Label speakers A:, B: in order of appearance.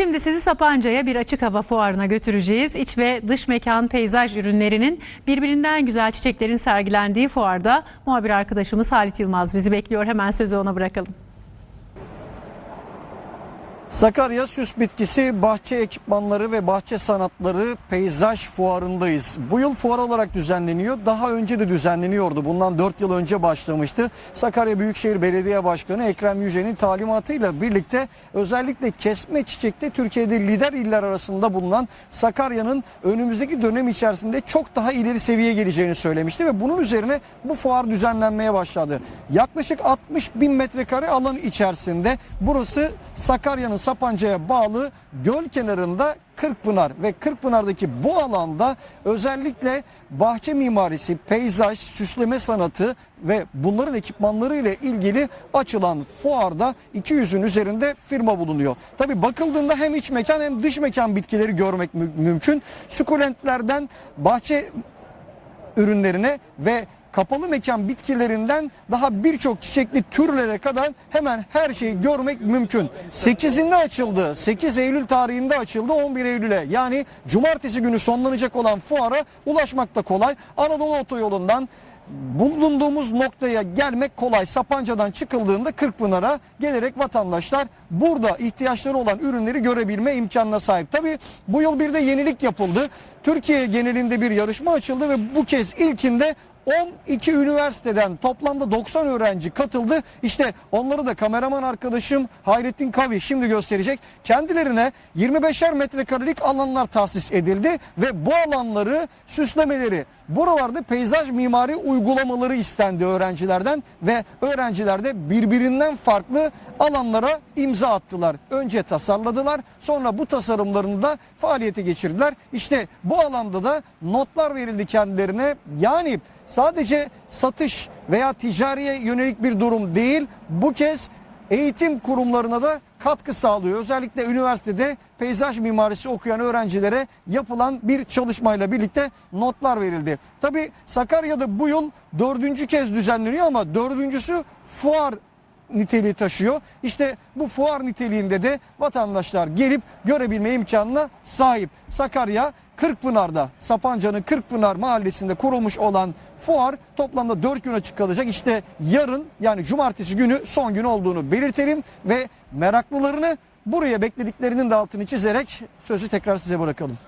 A: Şimdi sizi Sapanca'ya bir açık hava fuarına götüreceğiz. İç ve dış mekan peyzaj ürünlerinin birbirinden güzel çiçeklerin sergilendiği fuarda muhabir arkadaşımız Halit Yılmaz bizi bekliyor. Hemen sözü ona bırakalım.
B: Sakarya Süs Bitkisi Bahçe Ekipmanları ve Bahçe Sanatları Peyzaj Fuarı'ndayız. Bu yıl fuar olarak düzenleniyor. Daha önce de düzenleniyordu. Bundan 4 yıl önce başlamıştı. Sakarya Büyükşehir Belediye Başkanı Ekrem Yüce'nin talimatıyla birlikte özellikle kesme çiçekte Türkiye'de lider iller arasında bulunan Sakarya'nın önümüzdeki dönem içerisinde çok daha ileri seviyeye geleceğini söylemişti ve bunun üzerine bu fuar düzenlenmeye başladı. Yaklaşık 60 bin metrekare alan içerisinde burası Sakarya'nın Sapanca'ya bağlı göl kenarında Kırkpınar ve Kırkpınar'daki bu alanda özellikle bahçe mimarisi, peyzaj, süsleme sanatı ve bunların ekipmanları ile ilgili açılan fuarda 200'ün üzerinde firma bulunuyor. Tabi bakıldığında hem iç mekan hem dış mekan bitkileri görmek mü- mümkün. Sukulentlerden bahçe ürünlerine ve kapalı mekan bitkilerinden daha birçok çiçekli türlere kadar hemen her şeyi görmek mümkün. 8'inde açıldı. 8 Eylül tarihinde açıldı 11 Eylül'e. Yani cumartesi günü sonlanacak olan fuara ulaşmak da kolay. Anadolu Otoyolu'ndan bulunduğumuz noktaya gelmek kolay. Sapanca'dan çıkıldığında Kırkpınar'a gelerek vatandaşlar burada ihtiyaçları olan ürünleri görebilme imkanına sahip. Tabii bu yıl bir de yenilik yapıldı. Türkiye genelinde bir yarışma açıldı ve bu kez ilkinde 12 üniversiteden toplamda 90 öğrenci katıldı. İşte onları da kameraman arkadaşım Hayrettin Kavi şimdi gösterecek. Kendilerine 25'er metrekarelik alanlar tahsis edildi ve bu alanları süslemeleri, buralarda peyzaj mimari uygulamaları istendi öğrencilerden ve öğrenciler de birbirinden farklı alanlara imza attılar. Önce tasarladılar, sonra bu tasarımlarını da faaliyete geçirdiler. İşte bu alanda da notlar verildi kendilerine. Yani sadece satış veya ticariye yönelik bir durum değil. Bu kez eğitim kurumlarına da katkı sağlıyor. Özellikle üniversitede peyzaj mimarisi okuyan öğrencilere yapılan bir çalışmayla birlikte notlar verildi. Tabi Sakarya'da bu yıl dördüncü kez düzenleniyor ama dördüncüsü fuar niteliği taşıyor. İşte bu fuar niteliğinde de vatandaşlar gelip görebilme imkanına sahip. Sakarya Kırkpınar'da Sapanca'nın Kırkpınar mahallesinde kurulmuş olan fuar toplamda 4 gün açık kalacak. İşte yarın yani cumartesi günü son gün olduğunu belirtelim ve meraklılarını buraya beklediklerinin de altını çizerek sözü tekrar size bırakalım.